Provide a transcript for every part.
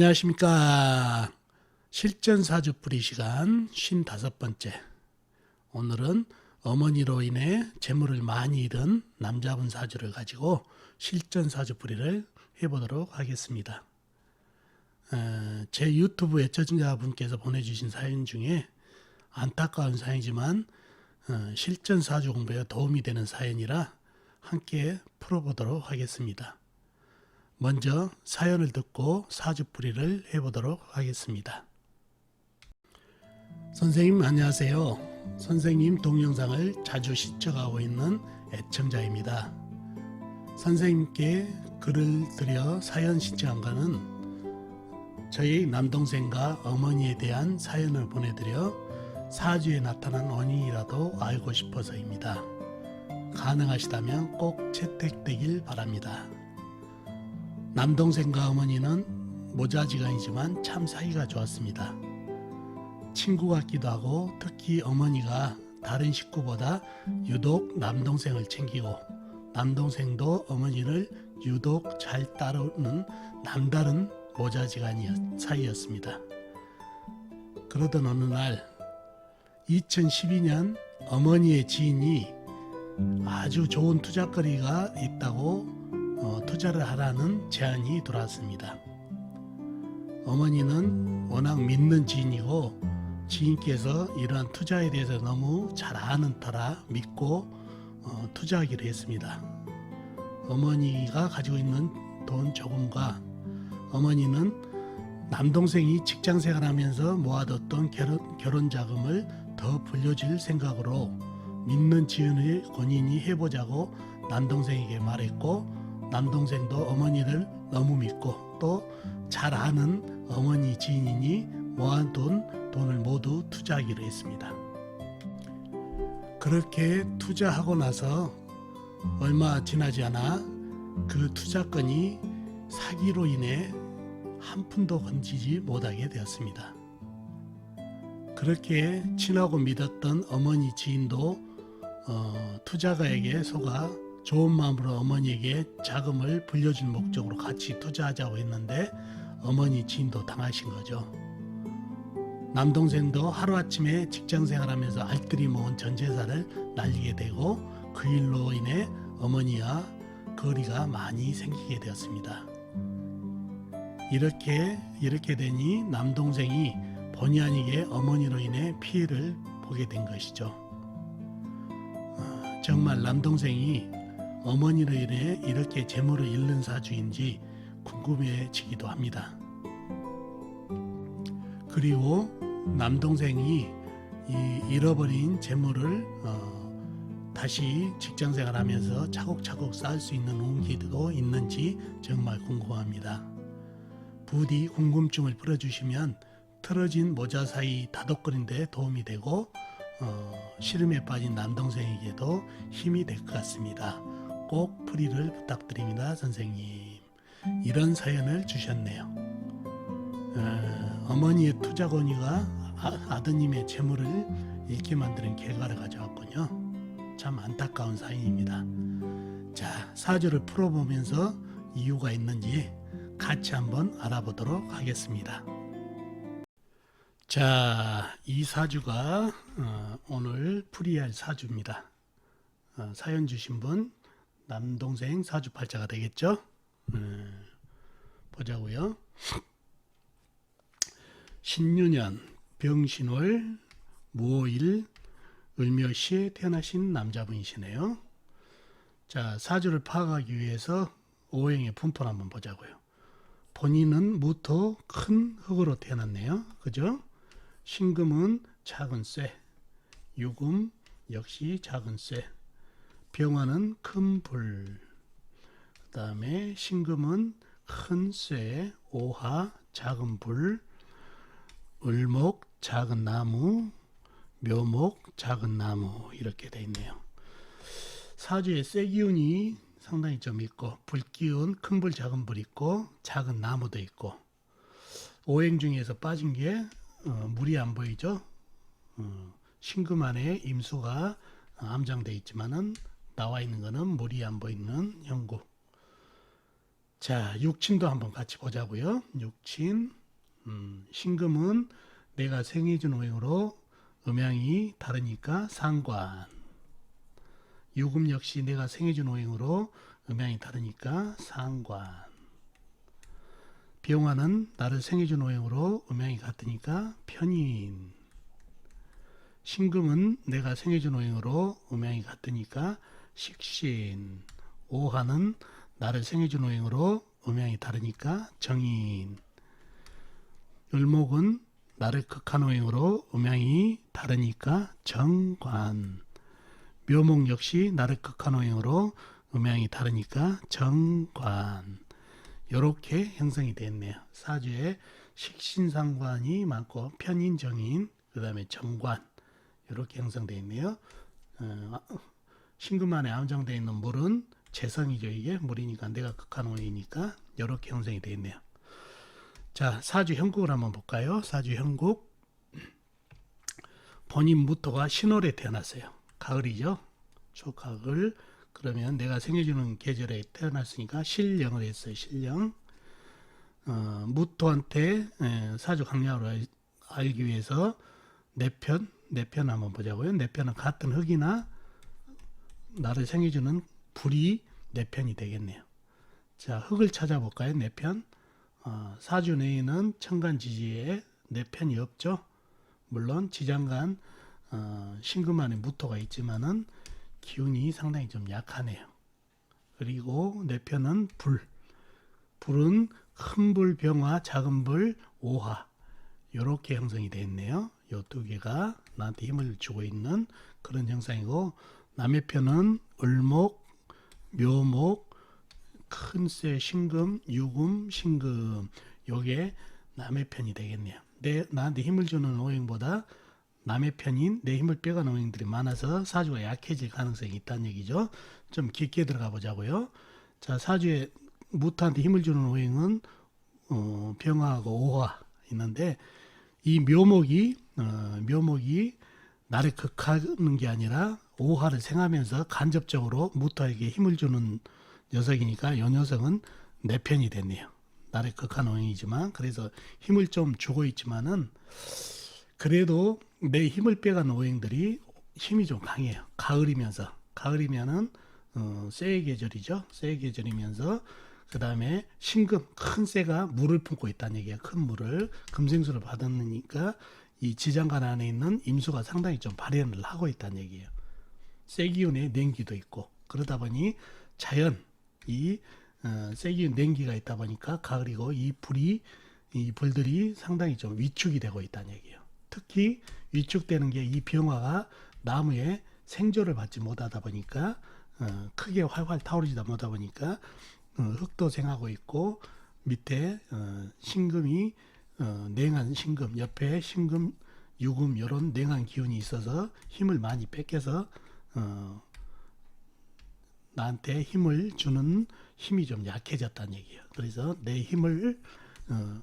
안녕하십니까. 실전 사주 뿌리 시간 55번째. 오늘은 어머니로 인해 재물을 많이 잃은 남자분 사주를 가지고 실전 사주 뿌리를 해보도록 하겠습니다. 어, 제 유튜브 애청자분께서 보내주신 사연 중에 안타까운 사연이지만 어, 실전 사주 공부에 도움이 되는 사연이라 함께 풀어보도록 하겠습니다. 먼저 사연을 듣고 사주풀이를 해보도록 하겠습니다. 선생님 안녕하세요. 선생님 동영상을 자주 시청하고 있는 애청자입니다. 선생님께 글을 드려 사연 신청한 거는 저희 남동생과 어머니에 대한 사연을 보내드려 사주에 나타난 원인이라도 알고 싶어서입니다. 가능하시다면 꼭 채택되길 바랍니다. 남동생과 어머니는 모자지간이지만 참 사이가 좋았습니다. 친구 같기도 하고 특히 어머니가 다른 식구보다 유독 남동생을 챙기고 남동생도 어머니를 유독 잘 따르는 남다른 모자지간 사이였습니다. 그러던 어느 날 2012년 어머니의 지인이 아주 좋은 투자거리가 있다고 어, 투자를 하라는 제안이 들어왔습니다. 어머니는 워낙 믿는 지인이고 지인께서 이러한 투자에 대해서 너무 잘 아는 터라 믿고 어, 투자하기로 했습니다. 어머니가 가지고 있는 돈 조금과 어머니는 남동생이 직장 생활하면서 모아뒀던 결혼, 결혼 자금을 더 불려줄 생각으로 믿는 지인의 권인이 해보자고 남동생에게 말했고 남동생도 어머니를 너무 믿고 또 잘 아는 어머니 지인이니 모아둔 돈을 모두 투자하기로 했습니다. 그렇게 투자하고 나서 얼마 지나지 않아 그 투자건이 사기로 인해 한 푼도 건지지 못하게 되었습니다. 그렇게 친하고 믿었던 어머니 지인도 어, 투자가에게 속아 좋은 마음으로 어머니에게 자금을 불려준 목적으로 같이 투자하자고 했는데 어머니 지인도 당하신 거죠. 남동생도 하루아침에 직장 생활하면서 알뜰히 모은 전 재산을 날리게 되고 그 일로 인해 어머니와 거리가 많이 생기게 되었습니다. 이렇게 이렇게 되니 남동생이 본의 아니게 어머니로 인해 피해를 보게 된 것이죠. 어, 정말 남동생이 어머니로 인해 이렇게 재물을 잃는 사주인지 궁금해지기도 합니다. 그리고 남동생이 이 잃어버린 재물을 어, 다시 직장 생활 하면서 차곡차곡 쌓을 수 있는 운기도 있는지 정말 궁금합니다. 부디 궁금증을 풀어주시면 틀어진 모자 사이 다독거린데 도움이 되고 어, 시름에 빠진 남동생에게도 힘이 될 것 같습니다. 꼭 풀이를 부탁드립니다, 선생님. 이런 사연을 주셨네요. 어, 머니의 투자 권위가 아, 드님의 재물을 잃게 만드는 결과를 가져왔군요. 참 안타까운 사연입니다. 자, 사주를 풀어보면서 이유가 있는지 같이 한번 알아보도록 하겠습니다. 자, 이 사주가 어, 오늘 풀이할 사주입니다. 어, 사연 주신 분 남동생 사주팔자가 되겠죠? 음, 보자고요. 신유년 병신월 무오일 을묘시에 태어나신 남자분이시네요. 자 사주를 파악하기 위해서 오행의 분포를 한번 보자고요. 본인은 무토 큰 흙으로 태어났네요. 그죠? 신금은 작은 쇠, 유금 역시 작은 쇠, 병화는 큰 불, 그 다음에 신금은 큰 쇠, 오화, 작은 불, 을목, 작은 나무, 묘목, 작은 나무 이렇게 돼 있네요. 사주에 쇠 기운이 상당히 좀 있고 불 기운, 큰 불, 작은 불 있고 작은 나무도 있고 오행 중에서 빠진 게 어, 물이 안 보이죠. 어, 신금 안에 임수가 암장돼 있지만은 나와 있는 거는 물이 안 보이는 형국. 자, 육친도 한번 같이 보자고요. 육친, 음, 신금은 내가 생해준 오행으로 음양이 다르니까 상관. 유금 역시 내가 생해준 오행으로 음양이 다르니까 상관. 병화는 나를 생해준 오행으로 음양이 같으니까 편인. 신금은 내가 생해준 오행으로 음양이 같으니까 식신. 오화는 나를 생해준 오행으로 음양이 다르니까 정인. 을목은 나를 극한 오행으로 음양이 다르니까 정관. 묘목 역시 나를 극한 오행으로 음양이 다르니까 정관. 이렇게 형성이 됐네요. 사주에 식신상관이 많고 편인, 정인, 그 다음에 정관 이렇게 형성되어 있네요. 어, 신금 안에 암정되어 있는 물은 재성이죠. 이게 물이니까 내가 극한 오행이니까 이렇게 형성이 되어 있네요. 자, 사주 형국을 한번 볼까요? 사주 형국. 본인 무토가 신월에 태어났어요. 가을이죠. 초가을. 그러면 내가 생겨주는 계절에 태어났으니까 신령을 했어요. 신령. 어, 무토한테 에, 사주 강약으로 알- 알기 위해서 네 편, 네편 한번 보자고요. 네 편은 같은 흙이나 나를 생겨주는 불이 네 편이 되겠네요. 자, 흙을 찾아볼까요? 네 편. 어, 사주 내에는 천간 지지에 네 편이 없죠. 물론 지장간 어, 신금 안에 무토가 있지만은 기운이 상당히 좀 약하네요. 그리고 네 편은 불. 불은 큰 불 병화, 작은 불 오화. 요렇게 형성이 되어 있네요. 요 두 개가 나한테 힘을 주고 있는 그런 형상이고 남의 편은 을목, 묘목, 큰쇠 신금, 유금, 신금 요게 남의 편이 되겠네요. 내 나한테 힘을 주는 오행보다 남의 편인 내 힘을 빼가는 오행들이 많아서 사주가 약해질 가능성이 있다는 얘기죠. 좀 깊게 들어가 보자고요. 자 사주에 무토한테 힘을 주는 오행은 어, 병화하고 오화 있는데 이 묘목이 어, 묘목이 나를 극하는 게 아니라 오화를 생하면서 간접적으로 무토에게 힘을 주는 녀석이니까 이 녀석은 내 편이 됐네요. 나를 극한 오행이지만 그래서 힘을 좀 주고 있지만은 그래도 내 힘을 빼가는 오행들이 힘이 좀 강해요. 가을이면서 가을이면은 어, 쇠의 계절이죠. 쇠의 계절이면서 그 다음에 신금 큰 쇠가 물을 품고 있다는 얘기예요. 큰 물을 금생수를 받으니까 이 지장간 안에 있는 임수가 상당히 좀 발현을 하고 있다는 얘기예요. 쇠기운에 냉기도 있고 그러다 보니 자연 이 어, 쇠기운 냉기가 있다 보니까 가을이고 이 불이 이 불들이 상당히 좀 위축이 되고 있다는 얘기예요. 특히 위축되는 게 이 병화가 나무에 생조를 받지 못하다 보니까 어, 크게 활활 타오르지다 못하다 보니까 어, 흙도 생하고 있고 밑에 어, 신금이 어, 냉한 신금 옆에 신금 유금 이런 냉한 기운이 있어서 힘을 많이 뺏겨서 어, 나한테 힘을 주는 힘이 좀 약해졌다는 얘기예요. 그래서 내 힘을 어,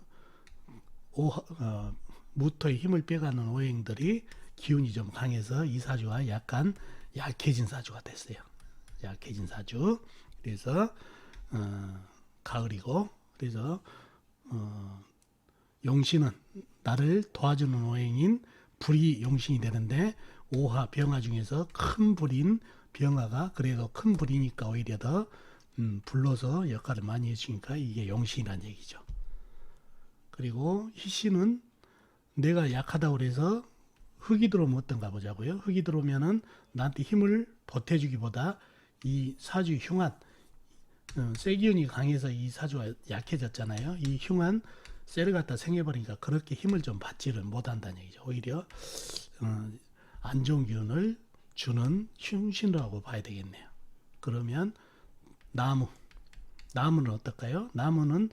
오, 어, 무토의 힘을 빼가는 오행들이 기운이 좀 강해서 이 사주가 약간 약해진 사주가 됐어요. 약해진 사주. 그래서 어, 가을이고 그래서 어, 용신은 나를 도와주는 오행인 불이 용신이 되는데 오화 병화 중에서 큰 불인 병화가 그래도 큰 불이니까 오히려 더 음, 불러서 역할을 많이 해주니까 이게 용신이라는 얘기죠. 그리고 희신은 내가 약하다고 그래서 흙이 들어오면 어떤가 보자고요. 흙이 들어오면은 나한테 힘을 보태주기보다 이 사주 흉한 어, 쇠기운이 강해서 이 사주가 약해졌잖아요. 이 흉한 쇠를 갖다 생겨버리니까 그렇게 힘을 좀 받지를 못한다는 얘기죠. 오히려 어, 안 좋은 기운을 주는 흉신이라고 봐야 되겠네요. 그러면 나무 나무는 어떨까요? 나무는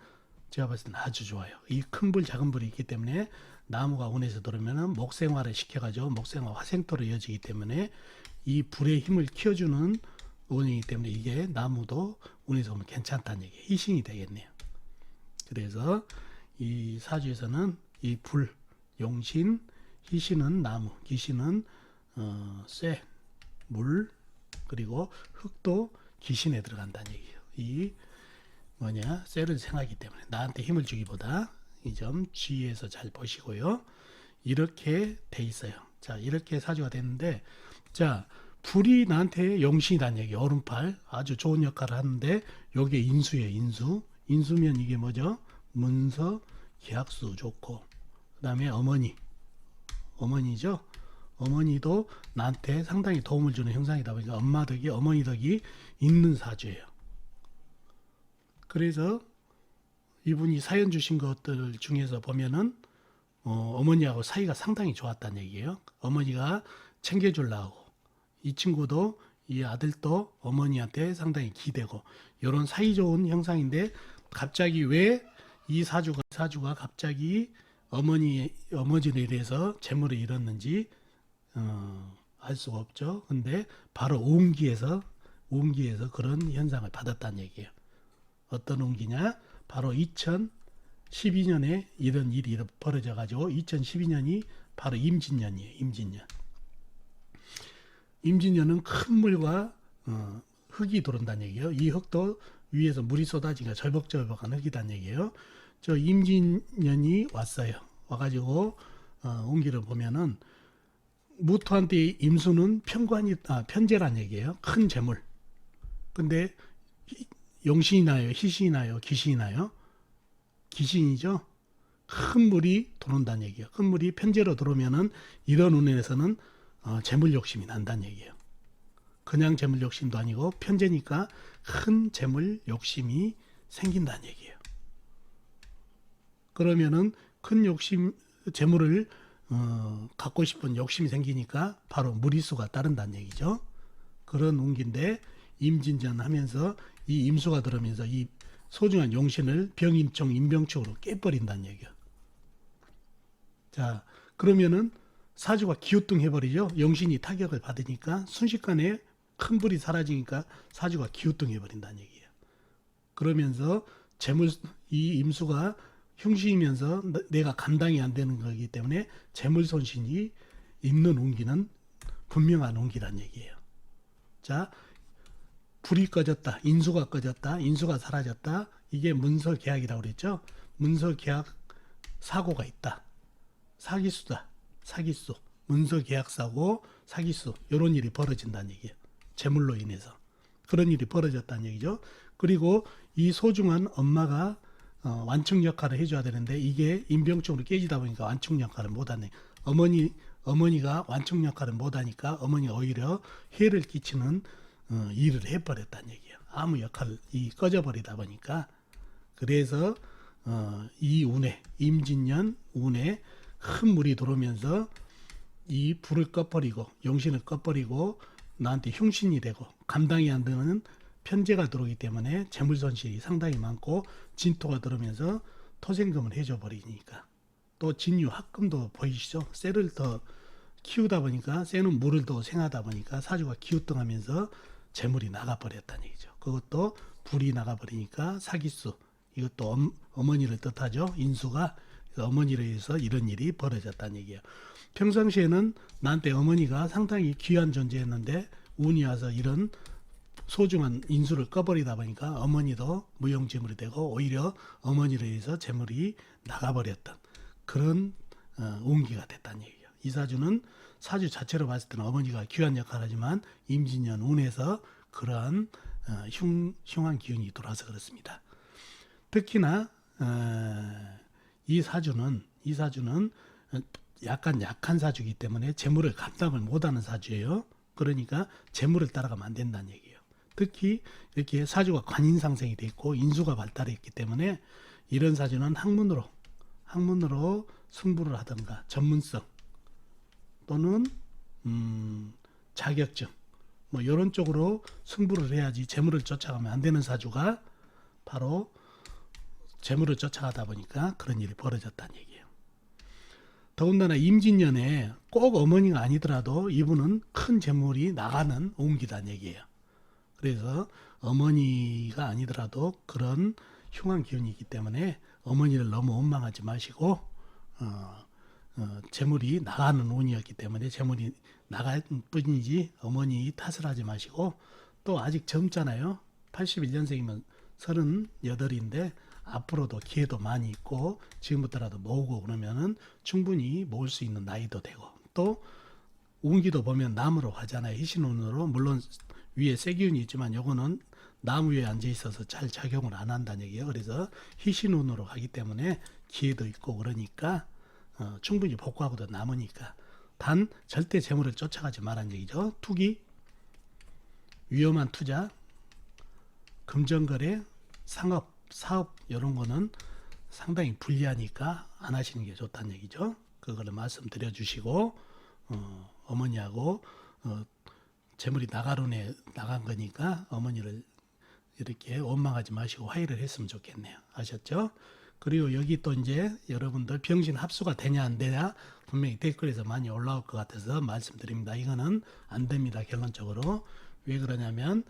제가 봤을 때는 아주 좋아요. 이 큰 불, 작은 불이 있기 때문에 나무가 운에서 들어오면은 목생화를 시켜가지고 목생화 화생토로 이어지기 때문에 이 불의 힘을 키워주는 운이기 때문에 이게 나무도 운에서 오면 괜찮다는 얘기, 희신이 되겠네요. 그래서 이 사주에서는 이 불, 용신, 희신은 나무, 기신은 어, 쇠, 물, 그리고 흙도 기신에 들어간다는 얘기예요. 이 뭐냐 셀을 생하기 때문에 나한테 힘을 주기보다 이 점 주의해서 잘 보시고요. 이렇게 돼 있어요. 자 이렇게 사주가 됐는데 자 불이 나한테 용신이란 얘기 오른팔 아주 좋은 역할을 하는데 요게 인수예요 인수 인수면 이게 뭐죠 문서 계약수 좋고 그 다음에 어머니 어머니죠 어머니도 나한테 상당히 도움을 주는 형상이다 보니까 엄마 덕이 어머니 덕이 있는 사주예요. 그래서 이분이 사연 주신 것들 중에서 보면은 어, 어머니하고 사이가 상당히 좋았다는 얘기예요. 어머니가 챙겨주려고. 이 친구도 이 아들도 어머니한테 상당히 기대고 이런 사이 좋은 형상인데 갑자기 왜 이 사주가 사주가 갑자기 어머니 어머니에 대해서 재물을 잃었는지 어, 알 수가 없죠. 근데 바로 온기에서 온기에서 그런 현상을 받았다는 얘기예요. 어떤 온기냐? 바로 2012년에 이런 일이 벌어져 가지고 2012년이 바로 임진년이에요. 임진년. 임진년은 큰 물과 어, 흙이 들어온다는 얘기예요. 이 흙도 위에서 물이 쏟아지니까 절벅절벅한 흙이란 얘기예요. 저 임진년이 왔어요. 와가지고 어, 온기를 보면은 무토한테 임수는 편관이 아, 편재란 얘기예요. 큰 재물. 근데 희- 용신이 나요, 희신이 나요, 기신이 나요. 기신이죠. 큰 물이 들어온다는 얘기예요. 큰 물이 편재로 들어오면은 이런 운에서는 어, 재물 욕심이 난다는 얘기예요. 그냥 재물 욕심도 아니고 편재니까 큰 재물 욕심이 생긴다는 얘기예요. 그러면은 큰 욕심 재물을 어, 갖고 싶은 욕심이 생기니까 바로 무리수가 따른다는 얘기죠. 그런 운기인데 임진전 하면서 이 임수가 들어오면서 이 소중한 용신을 병임총 임병축으로 깨버린다는 얘기야. 자 그러면은 사주가 기우뚱해버리죠. 용신이 타격을 받으니까 순식간에 큰 불이 사라지니까 사주가 기우뚱해버린다는 얘기예요. 그러면서 재물 이 임수가 흉신이면서 나- 내가 감당이 안 되는 거기 때문에 재물 손실이 있는 운기는 분명한 운기란 얘기예요. 자, 불이 꺼졌다, 인수가 꺼졌다, 인수가 사라졌다. 이게 문서 계약이라고 그랬죠. 문서 계약 사고가 있다. 사기수다. 사기수. 문서 계약 사고, 사기수. 이런 일이 벌어진다는 얘기예요. 재물로 인해서. 그런 일이 벌어졌다는 얘기죠. 그리고 이 소중한 엄마가 어, 완충 역할을 해줘야 되는데 이게 인병적으로 깨지다 보니까 완충 역할을 못하네. 어머니 어머니가 완충 역할을 못하니까 어머니가 오히려 해를 끼치는 어, 일을 해버렸다는 얘기예요. 아무 역할이 꺼져버리다 보니까 그래서 어, 이 운에 임진년 운에 큰 물이 들어오면서 이 불을 꺼버리고 용신을 꺼버리고 나한테 흉신이 되고 감당이 안 되는 편제가 들어오기 때문에 재물 손실이 상당히 많고 진토가 들어오면서 토생금을 해줘 버리니까 또 진유 합금도 보이시죠? 쇠를 더 키우다 보니까 쇠는 물을 더 생하다 보니까 사주가 기우뚱하면서 재물이 나가버렸다는 얘기죠. 그것도 불이 나가버리니까 사기수 이것도 엄, 어머니를 뜻하죠. 인수가 어머니를 위해서 이런 일이 벌어졌다는 얘기예요. 평상시에는 나한테 어머니가 상당히 귀한 존재였는데 운이 와서 이런 소중한 인수를 꺼버리다 보니까 어머니도 무용지물이 되고 오히려 어머니를 위해서 재물이 나가버렸던 그런 어, 운기가 됐다는 얘기예요. 이 사주는 사주 자체로 봤을 때는 어머니가 귀한 역할을 하지만 임진년 운에서 그러한 어, 흉, 흉한 기운이 들어와서 그렇습니다. 특히나 어, 이 사주는 이 사주는 어, 약간 약한 사주이기 때문에 재물을 감당을 못하는 사주예요. 그러니까 재물을 따라가면 안 된다는 얘기예요. 특히 이렇게 사주가 관인상생이 돼 있고 인수가 발달했기 때문에 이런 사주는 학문으로 학문으로 승부를 하든가 전문성 또는 음, 자격증 뭐 이런 쪽으로 승부를 해야지 재물을 쫓아가면 안 되는 사주가 바로 재물을 쫓아가다 보니까 그런 일이 벌어졌다는 얘기예요. 더군다나 임진년에 꼭 어머니가 아니더라도 이분은 큰 재물이 나가는 운기다는 얘기예요. 그래서 어머니가 아니더라도 그런 흉한 기운이 있기 때문에 어머니를 너무 원망하지 마시고 어, 어, 재물이 나가는 운이었기 때문에 재물이 나갈 뿐이지 어머니 탓을 하지 마시고 또 아직 젊잖아요. 81년생이면 38인데 앞으로도 기회도 많이 있고 지금부터라도 모으고 그러면은 충분히 모을 수 있는 나이도 되고 또 운기도 보면 나무로 하잖아요. 희신운으로 물론 위에 세기운이 있지만 요거는 나무 위에 앉아 있어서 잘 작용을 안 한다는 얘기예요. 그래서 희신운으로 하기 때문에 기회도 있고 그러니까 어, 충분히 복구하고도 남으니까 단 절대 재물을 쫓아가지 말란 얘기죠. 투기, 위험한 투자, 금전거래, 상업, 사업 이런 거는 상당히 불리하니까 안 하시는 게 좋다는 얘기죠. 그거를 말씀드려 주시고 어, 어머니하고 어, 재물이 나가론에 나간 거니까 어머니를 이렇게 원망하지 마시고 화해를 했으면 좋겠네요. 아셨죠? 그리고 여기 또 이제 여러분들 병신 합수가 되냐 안 되냐 분명히 댓글에서 많이 올라올 것 같아서 말씀드립니다. 이거는 안 됩니다. 결론적으로 왜 그러냐면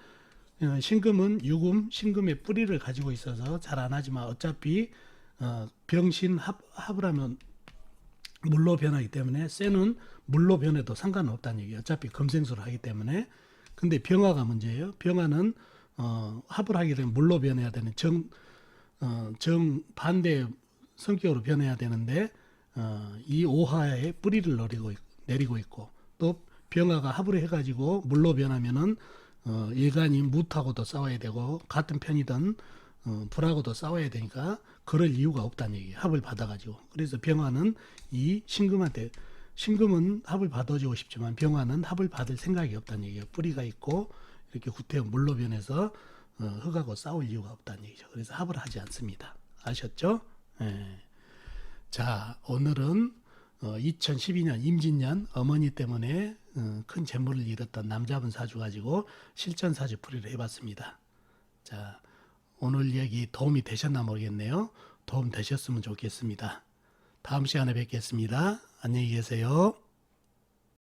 어, 신금은 유금, 신금의 뿌리를 가지고 있어서 잘 안 하지만 어차피 어, 병신 합, 합을 하면 물로 변하기 때문에 쇠는 물로 변해도 상관없다는 얘기예요. 어차피 금생수를 하기 때문에. 근데 병화가 문제예요. 병화는 어, 합을 하게 되면 물로 변해야 되는 정, 어, 정 반대 성격으로 변해야 되는데 어, 이 오화에 뿌리를 내리고, 있- 내리고 있고 또 병화가 합을 해가지고 물로 변하면은 어, 일간이 무하고도 싸워야 되고 같은 편이든 어, 불하고도 싸워야 되니까 그럴 이유가 없다는 얘기예요. 합을 받아가지고. 그래서 병화는 이 신금한테 신금은 합을 받아주고 싶지만 병화는 합을 받을 생각이 없다는 얘기예요. 뿌리가 있고 이렇게 구태여 물로 변해서 어, 흙하고 싸울 이유가 없다는 얘기죠. 그래서 합을 하지 않습니다. 아셨죠? 예. 자, 오늘은 어, 2012년 임진년 어머니 때문에 어, 큰 재물을 잃었던 남자분 사주 가지고 실전 사주 풀이를 해봤습니다. 자, 오늘 얘기 도움이 되셨나 모르겠네요. 도움 되셨으면 좋겠습니다. 다음 시간에 뵙겠습니다. 안녕히 계세요.